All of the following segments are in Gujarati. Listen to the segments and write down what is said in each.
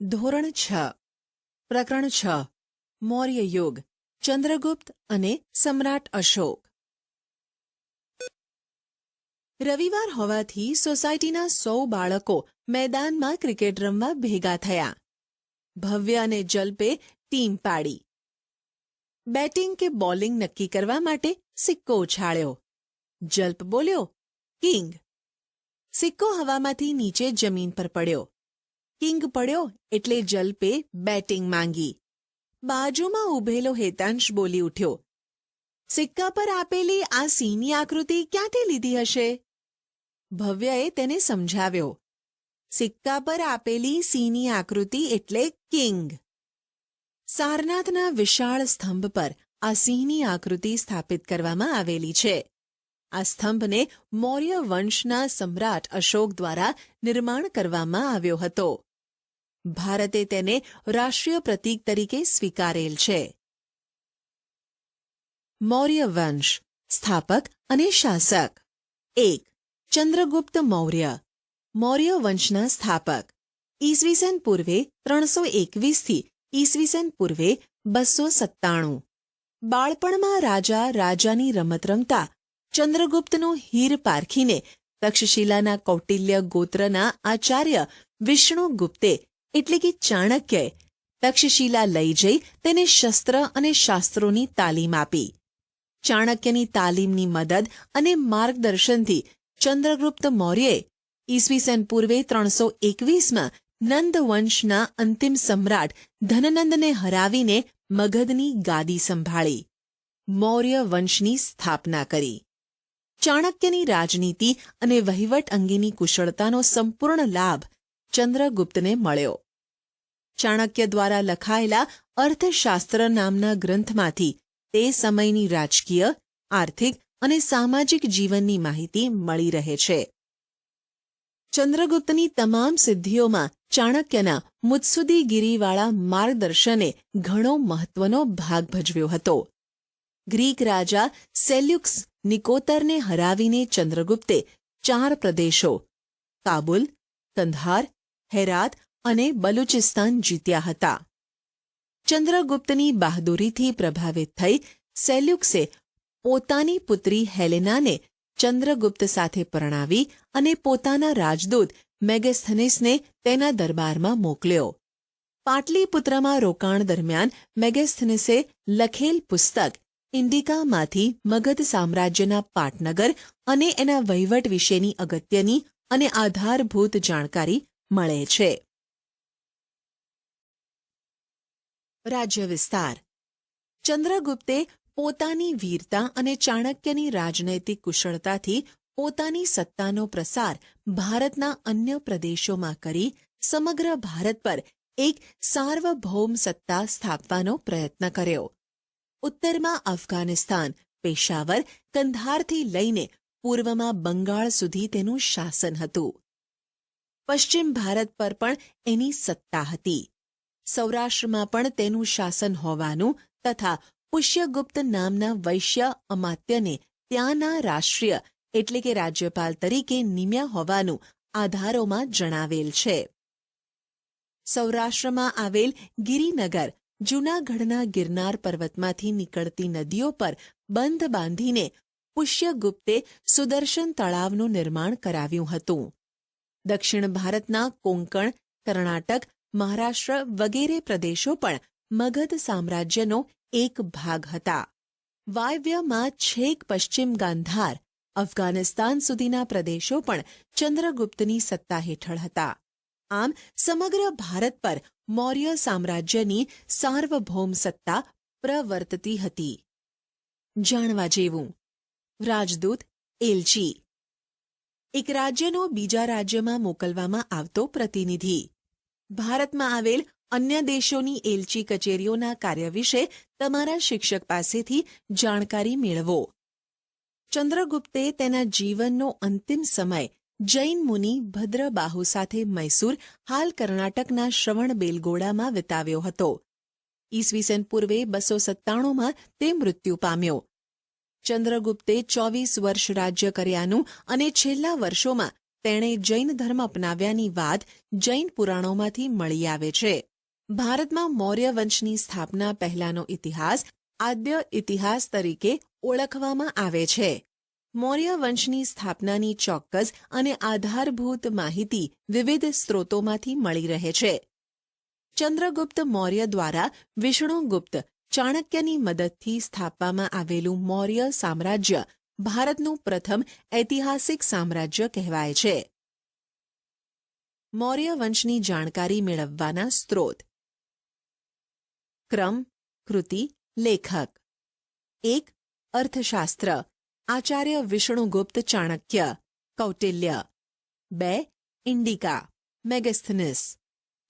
ધોરણ છ પ્રકરણ છ મૌર્ય યુગ ચંદ્રગુપ્ત અને સમ્રાટ અશોક રવિવાર હોવાથી સોસાયટીના સૌ બાળકો મેદાનમાં ક્રિકેટ રમવા ભેગા થયા ભવ્ય અને જલ્પે ટીમ પાડી બેટિંગ કે બોલિંગ નક્કી કરવા માટે સિક્કો ઉછાળ્યો જલ્પ બોલ્યો કિંગ સિક્કો હવામાંથી નીચે જમીન પર પડ્યો કિંગ પડ્યો એટલે જલ્પે બેટિંગ માંગી. બાજુમાં ઊભેલો હેતાંશ બોલી ઉઠ્યો, સિક્કા પર આપેલી આ સિંહની આકૃતિ ક્યાંથી લીધી હશે? ભવ્યએ તેને સમજાવ્યો, સિક્કા પર આપેલી સિંહની આકૃતિ એટલે કિંગ. સારનાથના વિશાળ સ્તંભ પર આ સિંહની આકૃતિ સ્થાપિત કરવામાં આવેલી છે. આ સ્તંભને મૌર્ય વંશના સમ્રાટ અશોક દ્વારા નિર્માણ કરવામાં આવ્યો હતો. ભારતે તેને રાષ્ટ્રીય પ્રતીક તરીકે સ્વીકારેલ છે. મૌર્ય વંશ, સ્થાપક અને શાસક. એક, ચંદ્રગુપ્ત મૌર્ય. મૌર્ય વંશના સ્થાપક. ઈસવીસન પૂર્વે ત્રણસો એકવીસથી ઈસવીસન પૂર્વે બસો સત્તાણું. બાળપણમાં રાજા રાજાની રમત રમતા ચંદ્રગુપ્તનું હીર પારખીને તક્ષશિલાના કૌટિલ્ય ગોત્રના આચાર્ય વિષ્ણુગુપ્તે એટલે કે ચાણક્યએ તક્ષશિલા લઈ જઈ તેને શસ્ત્ર અને શાસ્ત્રોની તાલીમ આપી. ચાણક્યની તાલીમની મદદ અને માર્ગદર્શનથી ચંદ્રગુપ્ત મૌર્યે ઈસવીસન પૂર્વે ત્રણસો એકવીસમાં નંદ વંશના અંતિમ સમ્રાટ ધનનંદને હરાવીને મગધની ગાદી સંભાળી, મૌર્ય વંશની સ્થાપના કરી. ચાણક્યની રાજનીતિ અને વહીવટ અંગેની કુશળતાનો સંપૂર્ણ લાભ ચંદ્રગુપ્તને મળ્યો. ચાણક્ય દ્વારા લખાયેલા અર્થશાસ્ત્ર નામના ગ્રંથમાંથી તે સમયની રાજકીય, આર્થિક અને સામાજિક જીવનની માહિતી મળી રહે છે. ચંદ્રગુપ્તની તમામ સિદ્ધિઓમાં ચાણક્યના મુત્સુદીગીરીવાળા માર્ગદર્શને ઘણો મહત્વનો ભાગ ભજવ્યો હતો. ગ્રીક રાજા સેલ્યુક્સ નિકોતરને હરાવીને ચંદ્રગુપ્તે ચાર પ્રદેશો, કાબુલ, કંધાર હેરાત અને બલુચિસ્તાન જીત્યા હતા. ચંદ્રગુપ્તની બહાદુરીથી પ્રભાવિત થઈ સેલ્યુક્સે પોતાની પુત્રી હેલેનાને ચંદ્રગુપ્ત સાથે પરણાવી અને પોતાના રાજદૂત મેગેસ્થનીસને તેના દરબારમાં મોકલ્યો. પાટલીપુત્રમાં રોકાણ દરમિયાન મેગેસ્થનીસે લખેલ પુસ્તક ઇન્ડિકામાંથી મગધ સામ્રાજ્યના પાટનગર અને એના વહીવટ વિશેની અગત્યની અને આધારભૂત જાણકારી મળે છે. રાજ્ય વિસ્તાર ચંદ્રગુપ્તે પોતાની વીરતા અને ચાણક્યની રાજનૈતિક કુશળતાથી પોતાની સત્તાનો પ્રસાર ભારતના અન્ય પ્રદેશોમાં કરી સમગ્ર ભારત પર એક સાર્વભૌમ સત્તા સ્થાપવાનો પ્રયત્ન કર્યો. ઉત્તરમાં અફઘાનિસ્તાન, પેશાવર, કંધારથી લઈને પૂર્વમાં બંગાળ સુધી તેનું શાસન હતું. પશ્ચિમ ભારત પર પણ એની સત્તા હતી. સૌરાષ્ટ્રમાં પણ તેનું શાસન હોવાનું તથા પુષ્યગુપ્ત નામના વૈશ્ય અમાત્યને ત્યાંના રાષ્ટ્રીય એટલે કે રાજ્યપાલ તરીકે નિમ્યા હોવાનું આધારોમાં જણાવેલ છે. સૌરાષ્ટ્રમાં આવેલ ગિરિનગર, જૂનાગઢના ગિરનાર પર્વતમાંથી નીકળતી નદીઓ પર બંધ બાંધીને પુષ્યગુપ્તે સુદર્શન તળાવનું નિર્માણ કરાવ્યું હતું. દક્ષિણ ભારતના કોંકણ, કર્ણાટક, મહારાષ્ટ્ર વગેરે પ્રદેશો પણ મગધ સામ્રાજ્યનો એક ભાગ હતા. વાયવ્યમાં છેક પશ્ચિમ ગાંધાર, અફઘાનિસ્તાન સુધીના પ્રદેશો પણ ચંદ્રગુપ્તની સત્તા હેઠળ હતા. આમ, સમગ્ર ભારત પર મૌર્ય સામ્રાજ્યની સાર્વભૌમ સત્તા પ્રવર્તતી હતી. જાણવા જેવું. રાજદૂત, એલચી. એક રાજ્યનો બીજા રાજ્યમાં મોકલવામાં આવતો પ્રતિનિધિ. ભારતમાં આવેલ અન્ય દેશોની એલચી કચેરીઓના કાર્ય વિશે તમારા શિક્ષક પાસેથી જાણકારી મેળવો. ચંદ્રગુપ્તે તેના જીવનનો અંતિમ સમય જૈન મુનિ ભદ્રબાહુ સાથે મૈસૂર, હાલ કર્ણાટકના શ્રવણ બેલગોડામાં વિતાવ્યો હતો. ઈસવીસન પૂર્વે બસો સત્તાણુંમાં તે મૃત્યુ પામ્યો. ચંદ્રગુપ્તે ચોવીસ વર્ષ રાજ્ય કર્યાનું અને છેલ્લા વર્ષોમાં તેણે જૈન ધર્મ અપનાવ્યાની વાત જૈન પુરાણોમાંથી મળી આવે છે. ભારતમાં મૌર્ય વંશની સ્થાપના પહેલાનો ઇતિહાસ આદ્ય ઇતિહાસ તરીકે ઓળખવામાં આવે છે. મૌર્ય વંશની સ્થાપનાની ચોક્કસ અને આધારભૂત માહિતી વિવિધ સ્ત્રોતોમાંથી મળી રહે છે. ચંદ્રગુપ્ત મૌર્ય દ્વારા વિષ્ણુગુપ્ત ચાણક્યની મદદથી સ્થાપવામાં આવેલું મૌર્ય સામ્રાજ્ય ભારતનું પ્રથમ ઐતિહાસિક સામ્રાજ્ય કહેવાય છે. મૌર્ય વંશની જાણકારી મેળવવાના સ્ત્રોત. ક્રમ, કૃતિ, લેખક. એક, અર્થશાસ્ત્ર. આચાર્ય વિષ્ણુગુપ્ત ચાણક્ય. કૌટિલ્ય. બે, ઇન્ડિકા. મેગેસ્થનિસ.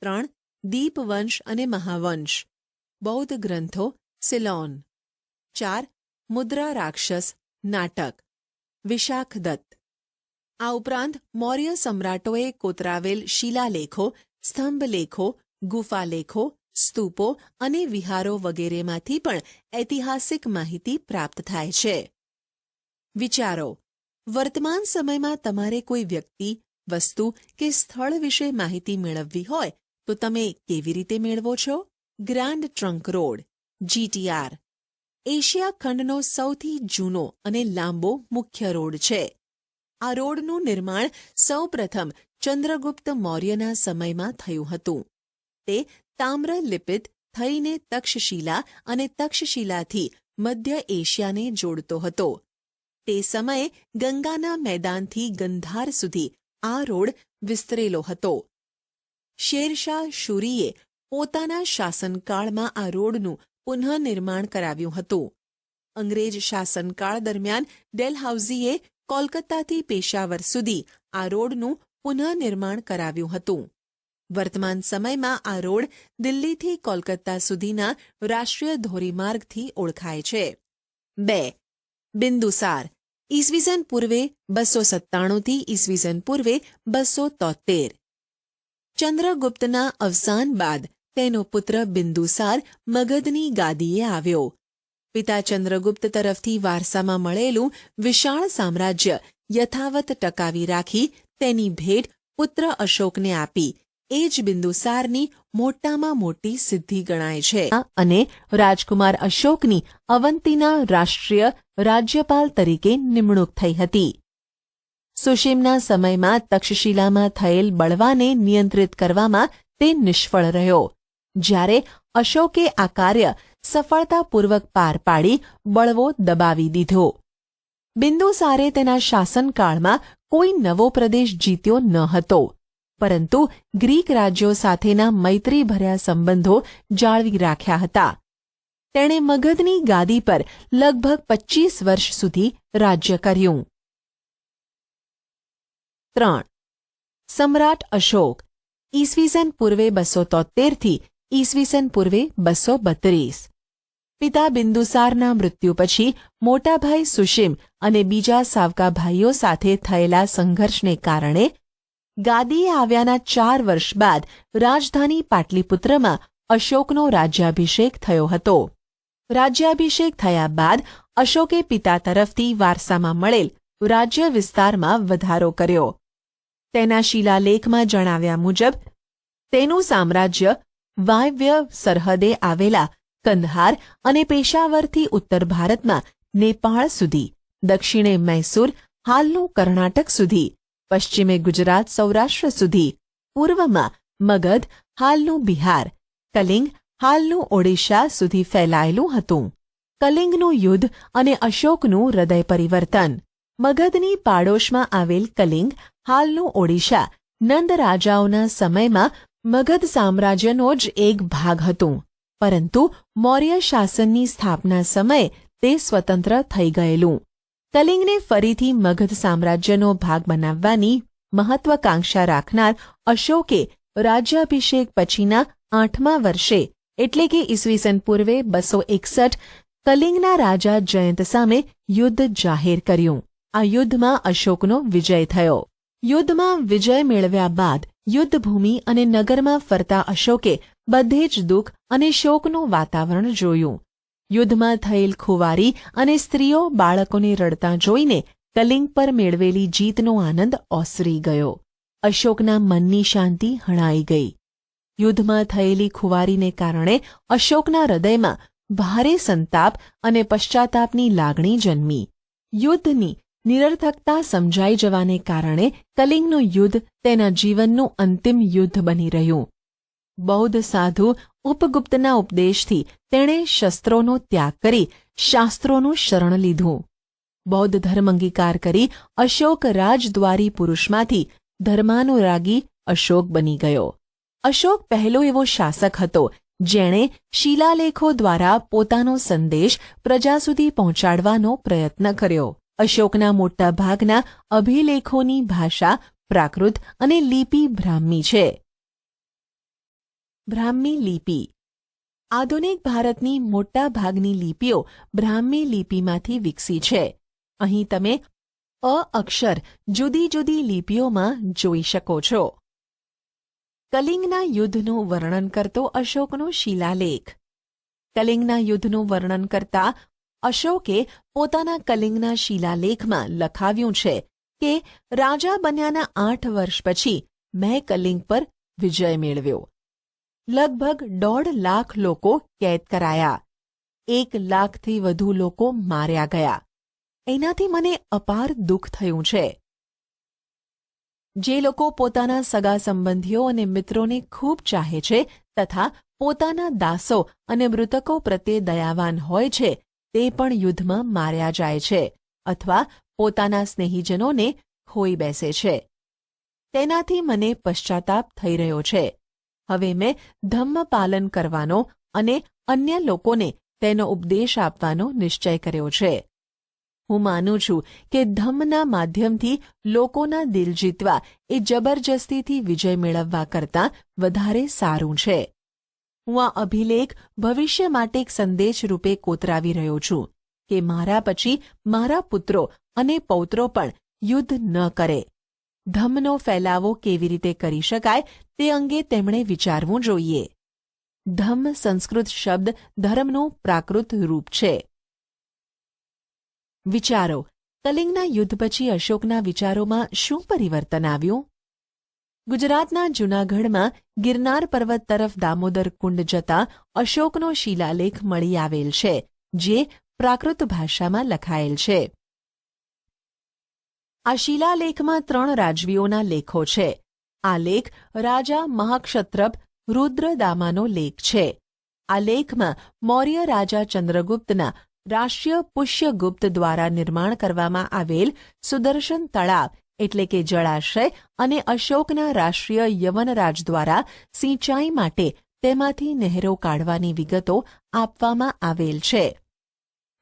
ત્રણ, દીપવંશ અને મહાવંશ. બૌદ્ધ ગ્રંથો સિલોન. ચાર, મુદ્રા રાક્ષસ, નાટક. વિશાખ દત્ત. આ ઉપરાંત મૌર્ય સમ્રાટોએ કોતરાવેલ શિલાલેખો, સ્તંભલેખો, ગુફાલેખો, સ્તૂપો અને વિહારો વગેરેમાંથી પણ ઐતિહાસિક માહિતી પ્રાપ્ત થાય છે. વિચારો, વર્તમાન સમયમાં તમારે કોઈ વ્યક્તિ, વસ્તુ કે સ્થળ વિશે માહિતી મેળવવી હોય તો તમે કેવી રીતે મેળવો છો? Grand trunk road GTR Asia ખંડનો સૌથી જૂનો અને લાંબો મુખ્ય રોડ છે. આ રોડનું નિર્માણ સૌપ્રથમ ચંદ્રગુપ્ત મૌર્યના સમયમાં થયું હતું. તે તામ્ર લિપિત થઈને તક્ષશિલા અને તક્ષશિલાથી મધ્ય એશિયાને જોડતો હતો. તે સમયે ગંગાના મેદાનથી ગંધાર સુધી આ રોડ વિસ્તરેલો હતો. શેરશાહ શુરીએ પોતાના શાસનકાળમાં આ રોડનું પુનઃનિર્માણ કરાવ્યું હતું. અંગ્રેજ શાસનકાળ દરમિયાન ડેલહાઉઝીએ કોલકાતાથી પેશાવર સુધી આ રોડનું પુનઃનિર્માણ કરાવ્યું હતું. વર્તમાન સમયમાં આ રોડ દિલ્હીથી કોલકાતા સુધીના રાષ્ટ્રીય ધોરીમાર્ગથી ઓળખાય છે. બે. બિંદુસાર. ઈસવીસન પૂર્વે બસો સત્તાણુંથી ઈસવીસન પૂર્વે બસો તોતેર ચંદ્રગુપ્તના અવસાન બાદ તેનો પુત્ર બિંદુસાર મગધની ગાદીએ આવ્યો. પિતા ચંદ્રગુપ્ત તરફથી વારસામાં મળેલું વિશાળ સામ્રાજ્ય યથાવત ટકાવી રાખી તેની ભેટ પુત્ર અશોકને આપી. એ જ બિંદુસારની મોટામાં મોટી સિદ્ધિ ગણાય છે. અને રાજકુમાર અશોકની અવંતીના રાષ્ટ્રીય રાજ્યપાલ તરીકે નિમણૂક થઈ હતી. સુશીમના સમયમાં તક્ષશિલામાં થયેલ બળવાને નિયંત્રિત કરવામાં તે નિષ્ફળ રહ્યો. જ્યારે અશોકે આ કાર્ય સફળતાપૂર્વક પાર પાડી બળવો દબાવી દીધો. બિંદુસારે તેના શાસનકાળમાં કોઈ નવો પ્રદેશ જીત્યો ન હતો. પરંતુ ગ્રીક રાજ્યો સાથેના મૈત્રીભર્યા સંબંધો જાળવી રાખ્યા હતા. તેણે મગધની ગાદી પર લગભગ પચ્ચીસ વર્ષ સુધી રાજ્ય કર્યું. ત્રણ. સમ્રાટ અશોક. ઈસવીસન પૂર્વે બસો તોતેરથી ઈસવીસન પૂર્વે બસો બત્રીસ. પિતા બિંદુસારના મૃત્યુ પછી મોટાભાઈ સુશીમ અને બીજા સાવકા ભાઈઓ સાથે થયેલા સંઘર્ષને કારણે ગાદીએ આવ્યાના ચાર વર્ષ બાદ રાજધાની પાટલીપુત્રમાં અશોકનો રાજ્યાભિષેક થયો હતો. રાજ્યાભિષેક થયા બાદ અશોકે પિતા તરફથી વારસામાં મળેલ રાજ્ય વિસ્તારમાં વધારો કર્યો. તેના શિલાલેખમાં જણાવ્યા મુજબ, તેનું સામ્રાજ્ય વાયવ્ય સરહદે આવેલા કંદહાર અને પેશાવરથી ઉત્તર ભારતમાં નેપાળ સુધી, દક્ષિણે મૈસૂર, હાલનું કર્ણાટક સુધી, પશ્ચિમે ગુજરાત, સૌરાષ્ટ્ર સુધી, પૂર્વમાં મગધ, હાલનું બિહાર, કલિંગ, હાલનું ઓડિશા સુધી ફેલાયેલું હતું. કલિંગનું યુદ્ધ અને અશોકનું હૃદય પરિવર્તન. મગધની પાડોશમાં આવેલ કલિંગ, હાલનું ઓડિશા, નંદ રાજાઓના સમયમાં મગધ સામ્રાજ્યનો જ એક ભાગ હતું. પરંતુ મૌર્ય શાસનની સ્થાપના સમયે તે સ્વતંત્ર થઈ ગયેલું. કલિંગને ફરીથી મગધ સામ્રાજ્યનો ભાગ બનાવવાની મહત્વાકાંક્ષા રાખનાર અશોકે રાજ્યાભિષેક પછીના આઠમા વર્ષે, એટલે કે ઈસવીસન પૂર્વે બસો એકસઠ કલિંગના રાજા જયંત સામે યુદ્ધ જાહેર કર્યું. આ યુદ્ધમાં અશોકનો વિજય થયો. યુદ્ધમાં વિજય મેળવ્યા બાદ યુદ્ધભૂમિ અને નગરમાં ફરતા અશોકે બધે જ દુઃખ અને શોકનું વાતાવરણ જોયું. યુદ્ધમાં થયેલ ખુવારી અને સ્ત્રીઓ બાળકોને રડતા જોઈને કલિંગ પર મેળવેલી જીતનો આનંદ ઓસરી ગયો. અશોકના મનની શાંતિ હણાઈ ગઈ. યુદ્ધમાં થયેલી ખુવારીને કારણે અશોકના હૃદયમાં ભારે સંતાપ અને પશ્ચાતાપની લાગણી જન્મી. યુદ્ધની નિરર્થકતા સમજાઈ જવાને કારણે કલિંગનું યુદ્ધ તેના જીવનનું અંતિમ યુદ્ધ બની રહ્યું. બૌદ્ધ સાધુ ઉપગુપ્તના ઉપદેશથી તેણે શસ્ત્રોનો ત્યાગ કરી શાસ્ત્રોનું શરણ લીધું. બૌદ્ધ ધર્મ અંગીકાર કરી અશોક રાજદ્વારી પુરુષમાંથી ધર્માનુરાગી અશોક બની ગયો. અશોક પહેલો એવો શાસક હતો જેણે શિલાલેખો દ્વારા પોતાનો સંદેશ પ્રજા સુધી પહોંચાડવાનો પ્રયત્ન કર્યો. અશોકના મોટા ભાગના અભિલેખોની ભાષા પ્રાકૃત અને લિપિ બ્રાહ્મી છે. બ્રાહ્મી લિપિ. આધુનિક ભારતની મોટા ભાગની લિપિઓ બ્રાહ્મી લિપિમાંથી વિકસી છે. અહીં તમે અ અક્ષર જુદી જુદી લિપિઓમાં જોઈ શકો છો. કલિંગના યુદ્ધનું વર્ણન કરતો અશોકનો શિલાલેખ. કલિંગના યુદ્ધનું વર્ણન કરતા અશોકે પોતાના કલિંગના શિલાલેખમાં લખાવ્યું છે કે, રાજા બન્યાના આઠ વર્ષ પછી મેં કલિંગ પર વિજય મેળવ્યો. લગભગ દોઢ લાખ લોકો કેદ કરાયા. એક લાખથી વધુ લોકો માર્યા ગયા. એનાથી મને અપાર દુઃખ થયું છે. જે લોકો પોતાના સગા સંબંધીઓ અને મિત્રોને ખૂબ ચાહે છે તથા પોતાના દાસો અને મૃતકો પ્રત્યે દયાવાન હોય છે તે પણ યુદ્ધમાં માર્યા જાય છે અથવા પોતાના સ્નેહીજનોને ખોઈ બેસે છે. તેનાથી મને પશ્ચાતાપ થઈ રહ્યો છે. હવે મેં ધમ્મ પાલન કરવાનો અને અન્ય લોકોને તેનો ઉપદેશ આપવાનો નિશ્ચય કર્યો છે. હું માનું છું કે ધમ્મના માધ્યમથી લોકોના દિલ જીતવા એ જબરજસ્તીથી વિજય મેળવવા કરતાં વધારે સારું છે. હું આ અભિલેખ ભવિષ્ય માટે એક સંદેશ રૂપે કોતરાવી રહ્યો છું કે મારા પછી મારા પુત્રો અને પૌત્રો પણ યુદ્ધ ન કરે. ધમ્મનો ફેલાવો કેવી રીતે કરી શકાય તે અંગે તેમણે વિચારવું જોઈએ. ધમ્મ સંસ્કૃત શબ્દ ધર્મનું પ્રાકૃત રૂપ છે. વિચારો, કલિંગના યુદ્ધ પછી અશોકના વિચારોમાં શું પરિવર્તન આવ્યું? ગુજરાતના જૂનાગઢમાં ગિરનાર પર્વત તરફ દામોદર કુંડ જતા અશોકનો શિલાલેખ મળી આવેલ છે, જે પ્રાકૃત ભાષામાં લખાયેલ છે. આ શિલાલેખમાં ત્રણ રાજવીઓના લેખો છે. આ લેખ રાજા મહાક્ષત્રપ રુદ્રદામાનો લેખ છે. આ લેખમાં મૌર્ય રાજા ચંદ્રગુપ્તના રાષ્ટ્રીય પુષ્યગુપ્ત દ્વારા નિર્માણ કરવામાં આવેલ સુદર્શન તળાવ એટલે કે જળાશય અને અશોકના રાષ્ટ્રીય યવનરાજ દ્વારા સિંચાઈ માટે તેમાંથી નહેરો કાઢવાની વિગતો આપવામાં આવેલ છે.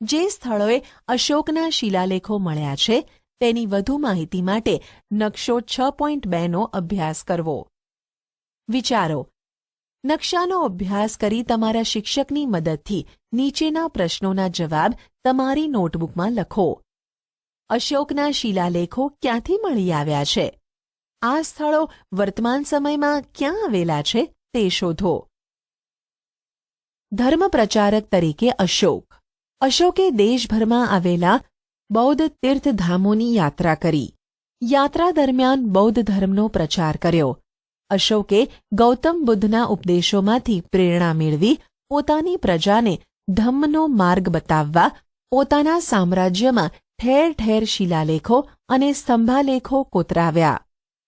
જે સ્થળોએ અશોકના શિલાલેખો મળ્યા છે, તેની વધુ માહિતી માટે નકશો છ પોઈન્ટ બેનો અભ્યાસ કરવો. વિચારો. નકશાનો અભ્યાસ કરી તમારા શિક્ષકની મદદથી નીચેના પ્રશ્નોના જવાબ તમારી નોટબુકમાં લખો. અશોકના શિલાલેખો ક્યાંથી મળી આવ્યા છે? આ સ્થળો વર્તમાન સમયમાં ક્યાં આવેલા છે તે શોધો. ધર્મ પ્રચારક તરીકે અશોક. અશોકે દેશભરમાં આવેલા બૌદ્ધ તીર્થધામોની યાત્રા કરી. યાત્રા દરમિયાન બૌદ્ધ ધર્મનો પ્રચાર કર્યો. અશોકે ગૌતમ બુદ્ધના ઉપદેશોમાંથી પ્રેરણા મેળવી પોતાની પ્રજાને ધમ્મનો માર્ગ બતાવવા પોતાના સામ્રાજ્યમાં ઠેર ઠેર શિલાલેખો અને સ્તંભાલેખો કોતરાવ્યા.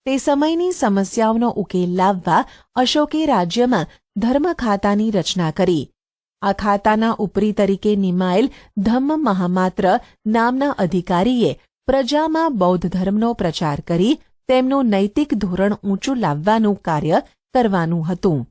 તે સમયની સમસ્યાઓનો ઉકેલ લાવવા અશોકે રાજ્યમાં ધર્મ ખાતાની રચના કરી. આ ખાતાના ઉપરી તરીકે નિમાયેલ ધમ્મ મહામાત્ર નામના અધિકારીએ પ્રજામાં બૌદ્ધ ધર્મનો પ્રચાર કરી તેમનું નૈતિક ધોરણ ઊંચું લાવવાનું કાર્ય કરવાનું હતું.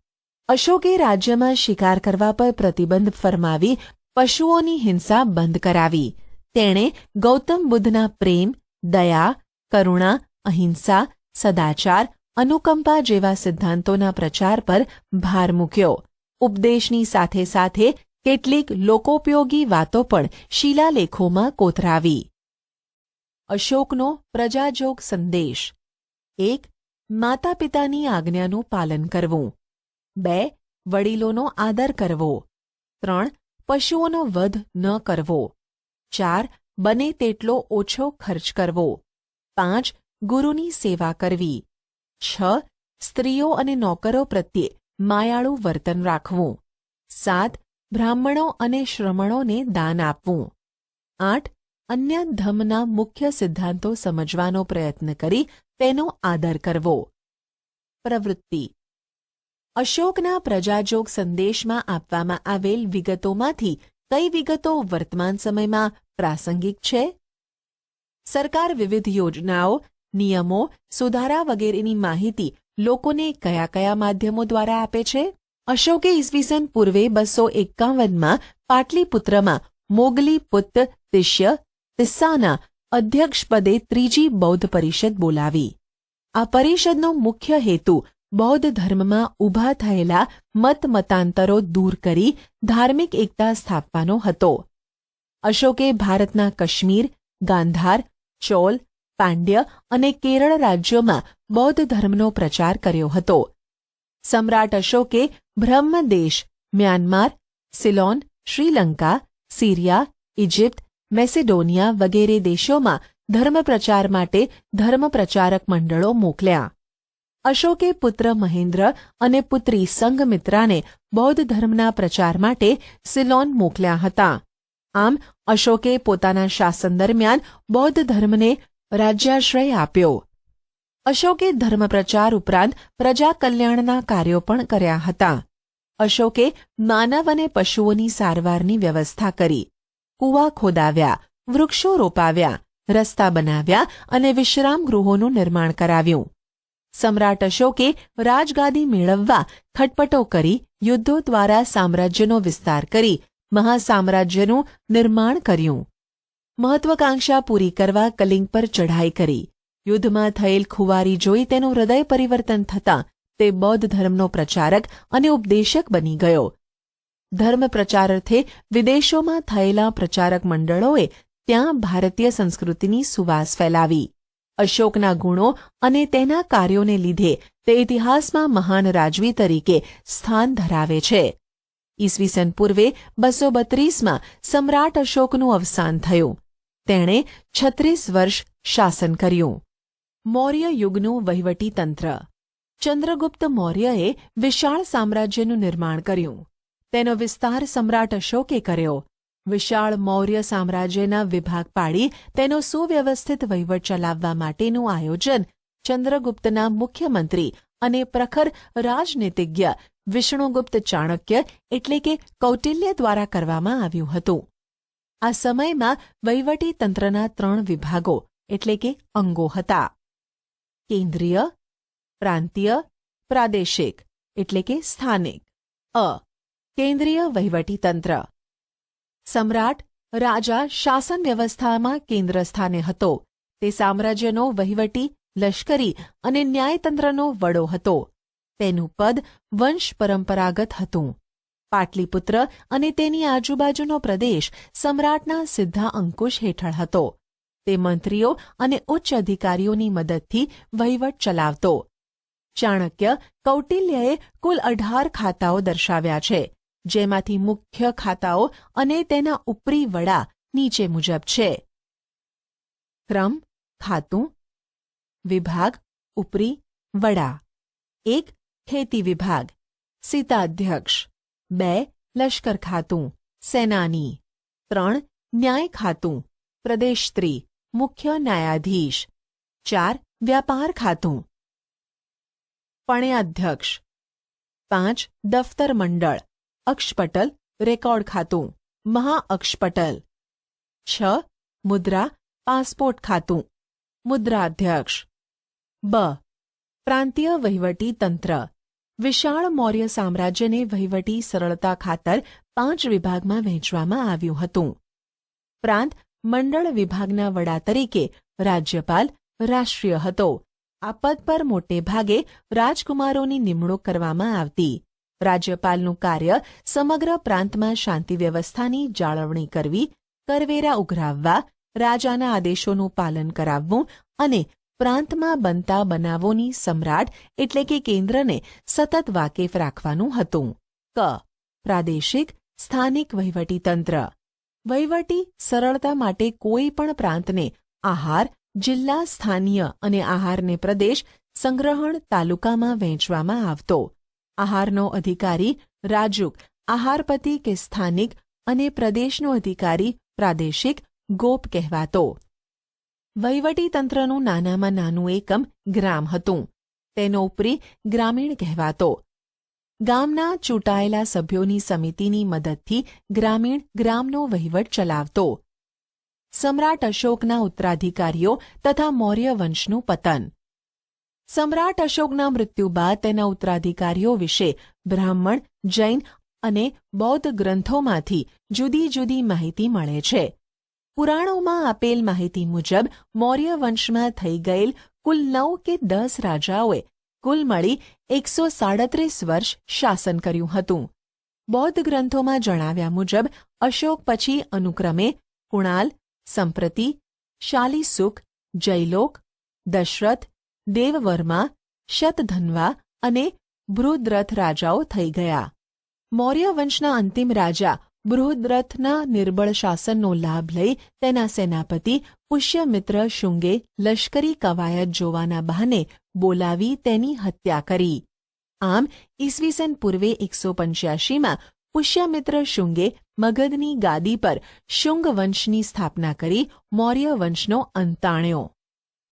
અશોકે રાજ્યમાં શિકાર કરવા પર પ્રતિબંધ ફરમાવી પશુઓની હિંસા બંધ કરાવી. તેણે ગૌતમ બુદ્ધના પ્રેમ, દયા, કરુણા, અહિંસા, સદાચાર, અનુકંપા જેવા સિદ્ધાંતોના પ્રચાર પર ભાર મૂક્યો. ઉપદેશની સાથે સાથે કેટલીક લોકોપયોગી વાતો પણ શિલાલેખોમાં કોતરાવી. અશોકનો પ્રજાજોગ સંદેશ. એક માતા પિતાની આજ્ઞાનું પાલન કરવું. બે, વડીલોનો આદર કરવો. ત્રણ, પશુઓનો વધ ન કરવો. ચાર, બને તેટલો ઓછો ખર્ચ કરવો. પાંચ, ગુરુની સેવા કરવી. છ, સ્ત્રીઓ અને નોકરો પ્રત્યે માયાળું વર્તન રાખવું. સાત, બ્રાહ્મણો અને શ્રમણોને દાન આપવું. આઠ, અન્ય ધમના મુખ્ય સિદ્ધાંતો સમજવાનો પ્રયત્ન કરી તેનો આદર કરવો. પ્રવૃત્તિ. અશોકના પ્રજાજોગ સંદેશમાં આપવામાં આવેલ વિગતોમાંથી કઈ વિગતો વર્તમાન સમયમાં પ્રાસંગિક છે? સરકાર વિવિધ યોજનાઓ, નિયમો, સુધારા વગેરેની માહિતી લોકોને કયા કયા માધ્યમો દ્વારા આપે છે? અશોકે ઈસવીસન પૂર્વે બસો એકાવનમાં પાટલીપુત્રમાં મોગલી પુત્ત તિષ્ય તિસ્સાના અધ્યક્ષપદે ત્રીજી બૌદ્ધ પરિષદ બોલાવી. આ પરિષદનો મુખ્ય હેતુ બૌદ્ધ ધર્મમાં ઊભા થયેલા મત મતાંતરો દૂર કરી ધાર્મિક એકતા સ્થાપવાનો હતો. અશોકે ભારતના કાશ્મીર, ગાંધાર, ચોલ, પાંડ્ય અને કેરળ રાજ્યોમાં બૌદ્ધ ધર્મનો પ્રચાર કર્યો હતો. સમ્રાટ અશોકે Brahmadesh Myanmar, Ceylon, Sri Lanka, Syria Egypt Macedonia વગેરે દેશોમાં ધર્મ પ્રચાર માટે ધર્મ પ્રચારક મંડળો મોકલ્યા. અશોકે પુત્ર મહેન્દ્ર અને પુત્રી સંઘમિત્રાને બૌદ્ધ ધર્મના પ્રચાર માટે સિલોન મોકલ્યા હતા. આમ, અશોકે પોતાના શાસન દરમિયાન બૌદ્ધ ધર્મને રાજ્યાશ્રય આપ્યો. અશોકે ધર્મ પ્રચાર ઉપરાંત પ્રજા કલ્યાણના કાર્યો પણ કર્યા હતા. અશોકે માનવ અને પશુઓની સારવારની વ્યવસ્થા કરી. કૂવા ખોદાવ્યા, વૃક્ષો રોપાવ્યા, રસ્તા બનાવ્યા અને વિશ્રામ ગૃહોનું નિર્માણ કરાવ્યું. સમ્રાટ અશોકે રાજગાદી મેળવવા ખટપટો કરી યુદ્ધો દ્વારા સામ્રાજ્યનો વિસ્તાર કરી મહાસામ્રાજ્યનું નિર્માણ કર્યું. મહત્વાકાંક્ષા પૂરી કરવા કલિંગ પર ચઢાઈ કરી. યુદ્ધમાં થયેલ ખુવારી જોઈ તેનું હૃદય પરિવર્તન થતાં તે બૌદ્ધ ધર્મનો પ્રચારક અને ઉપદેશક બની ગયો. ધર્મ પ્રચારર્થે વિદેશોમાં થયેલા પ્રચારક મંડળોએ ત્યાં ભારતીય સંસ્કૃતિની સુવાસ ફેલાવી. અશોકના ગુણો અને તેના કાર્યોને લીધે તે ઇતિહાસમાં મહાન રાજવી તરીકે સ્થાન ધરાવે છે. ઈસવીસન પૂર્વે બસો બત્રીસમાં સમ્રાટ અશોકનું અવસાન થયું. તેણે છત્રીસ વર્ષ શાસન કર્યું. મૌર્ય યુગનું વહીવટી તંત્ર. ચંદ્રગુપ્ત મૌર્યએ વિશાળ સામ્રાજ્યનું નિર્માણ કર્યું. તેનો વિસ્તાર સમ્રાટ અશોકે કર્યો. વિશાળ મૌર્ય સામ્રાજ્યના વિભાગ પાડી તેનો સુવ્યવસ્થિત વહીવટ ચલાવવા માટેનું આયોજન ચંદ્રગુપ્તના મુખ્યમંત્રી અને પ્રખર રાજનીતિજ્ઞ વિષ્ણુગુપ્ત ચાણક્ય એટલે કે કૌટિલ્ય દ્વારા કરવામાં આવ્યું હતું. આ સમયમાં વહીવટી તંત્રના ત્રણ વિભાગો એટલે કે અંગો હતા. કેન્દ્રીય, પ્રાંતીય, પ્રાદેશિક એટલે કે સ્થાનિક. અ. કેન્દ્રીય વહીવટીતંત્ર સમ્રાટ રાજા શાસન વ્યવસ્થામાં કેન્દ્ર સ્થાને હતો. તે સામ્રાજ્યનો વહીવટી, લશ્કરી અને ન્યાયતંત્રનો વડો હતો. તેનું પદ વંશ પરંપરાગત હતું. પાટલીપુત્ર અને તેની આજુબાજુનો પ્રદેશ સમ્રાટના સીધા અંકુશ હેઠળ હતો. તે મંત્રીઓ અને ઉચ્ચ અધિકારીઓની મદદથી વહીવટ ચલાવતો. ચાણક્ય કૌટિલ્યએ કુલ અઢાર ખાતાઓ દર્શાવ્યા છે. જેમાંથી મુખ્ય ખાતાઓ અને તેના ઉપરી વડા નીચે મુજબ છે. ક્રમ, ખાતું, વિભાગ, ઉપરી વડા. એક, ખેતી વિભાગ. સીતાધ્યક્ષ બે, લશ્કર ખાતું, સેનાની. ત્રણ, ન્યાય ખાતું પ્રદેશત્રી મુખ્ય ન્યાયાધીશ. ચાર, વ્યાપાર ખાતું. પણ્યાધ્યક્ષ પાંચ, દફતર મંડળ. અક્ષપટલ રેકોર્ડ ખાતું. મહાઅક્ષપટલ. છ. મુદ્રા પાસપોર્ટ ખાતું. મુદ્રાધ્યક્ષ. બ. પ્રાંતીય વહીવટી તંત્ર. વિશાળ મૌર્ય સામ્રાજ્યને વહીવટી સરળતા ખાતર પાંચ વિભાગમાં વહેંચવામાં આવ્યું હતું. પ્રાંત મંડળ વિભાગના વડા તરીકે રાજ્યપાલ રાષ્ટ્રીય હતો. આ પદ પર મોટે ભાગે રાજકુમારોની નિમણૂક કરવામાં આવતી. રાજ્યપાલનું કાર્ય સમગ્ર પ્રાંતમાં શાંતિ વ્યવસ્થાની જાળવણી કરવી, કરવેરા ઉઘરાવવા, રાજાના આદેશોનું પાલન કરાવવું અને પ્રાંતમાં બનતા બનાવોની સમ્રાટ એટલે કે કેન્દ્રને સતત વાકેફ રાખવાનું હતું. ક. પ્રાદેશિક સ્થાનિક વહીવટીતંત્ર. વહીવટી સરળતા માટે કોઈ પણ પ્રાંતને આહાર, જિલ્લા, સ્થાનીય અને આહારને પ્રદેશ સંગ્રહણ તાલુકામાં વહેંચવામાં આવતો. આહારનો અધિકારી, રાજુક, આહારપતિ કે સ્થાનિક અને પ્રદેશનો અધિકારી, પ્રાદેશિક, ગોપ કહેવાતો. વહીવટીતંત્રનું નાનામાં નાનું એકમ ગ્રામ હતું. તેનો ઉપરી ગ્રામીણ કહેવાતો. ગામના ચૂંટાયેલા સભ્યોની સમિતિની મદદથી ગ્રામીણ ગ્રામનો વહીવટ ચલાવતો. સમ્રાટ અશોકના ઉત્તરાધિકારીઓ તથા મૌર્ય વંશનું પતન. સમ્રાટ અશોકના મૃત્યુ બાદ તેના ઉત્તરાધિકારીઓ વિશે બ્રાહ્મણ, જૈન અને બૌદ્ધ ગ્રંથોમાંથી જુદી જુદી માહિતી મળે છે. પુરાણોમાં આપેલ માહિતી મુજબ, મૌર્ય વંશમાં થઈ ગયેલ કુલ નવ કે દસ રાજાઓએ કુલ મળી એકસો સાડત્રીસ વર્ષ શાસન કર્યું હતું. બૌદ્ધ ગ્રંથોમાં જણાવ્યા મુજબ, અશોક પછી અનુક્રમે કુણાલ, સંપ્રતિ, શાલીસુખ, જયલોક, દશરથ દેવવર્મા, શતધન્વા અને બૃહદ્રથ રાજાઓ થઈ ગયા. મૌર્ય વંશના અંતિમ રાજા બૃહદ્રથના નિર્બળ શાસનનો લાભ લઈ તેના સેનાપતિ પુષ્યમિત્ર શુંગે લશ્કરી કવાયત જોવાના બહાને બોલાવી તેની હત્યા કરી. આમ, ઈસવીસન પૂર્વે એકસો પંચ્યાશીમાં પુષ્યમિત્ર શુંગે મગધની ગાદી પર શુંગ વંશની સ્થાપના કરી મૌર્ય વંશનો અંત તાણ્યો